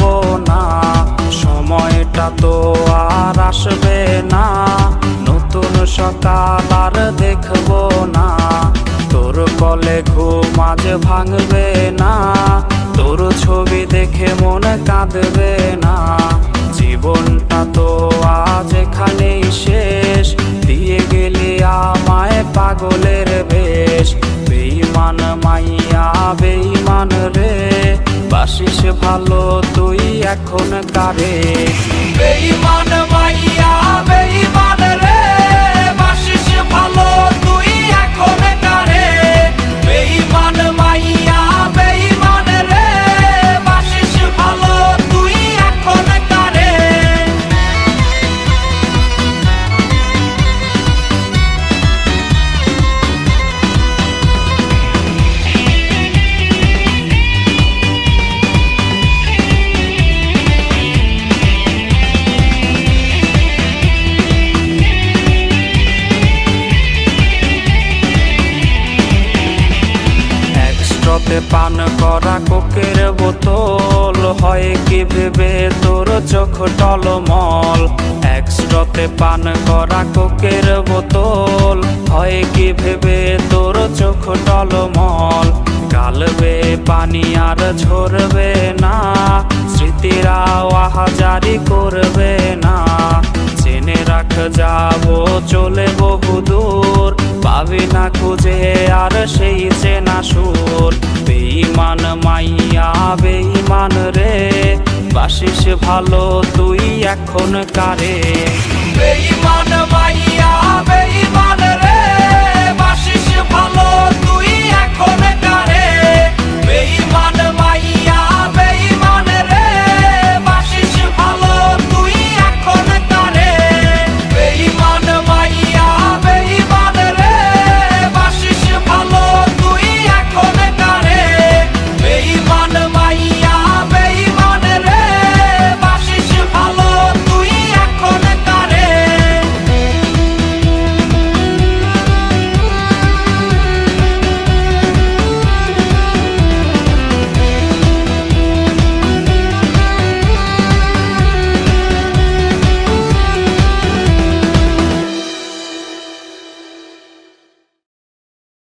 পারব না। সময়টা তো আর আসবে না। নতুন সকাল আর দেখব না। তোর কলে ঘুম আজ ভাঙবে না। তোর ছবি দেখে মন কাঁদবে না। জীবনটা তো আজ এখানেই শেষ। দিয়ে গেলি আমায় পাগলের বেশ। বেইমান মাইয়া, বেইমান রে। বাসিস ভালো তুই এখন কারে? বেইমান মাইয়া একস্ট্রতে পান করা কোকের বোতল। হয় কি ভেবে তোর চোখ টলমল? একস্ট্রতে পান করা কোকের বোতল। হয় কি ভেবে তোর চোখ টলমল? গালবে পানি আর ঝরবে না। স্মৃতিরা আহাজারি করবে না। জেনে রাখ, যাব চলে বহু দূর পাবি না খুঁজে আর সেই চেনা সুর। বেইমান মাইয়া বেইমান রে। বাসিস ভালো তুই এখন কারে? বেইমান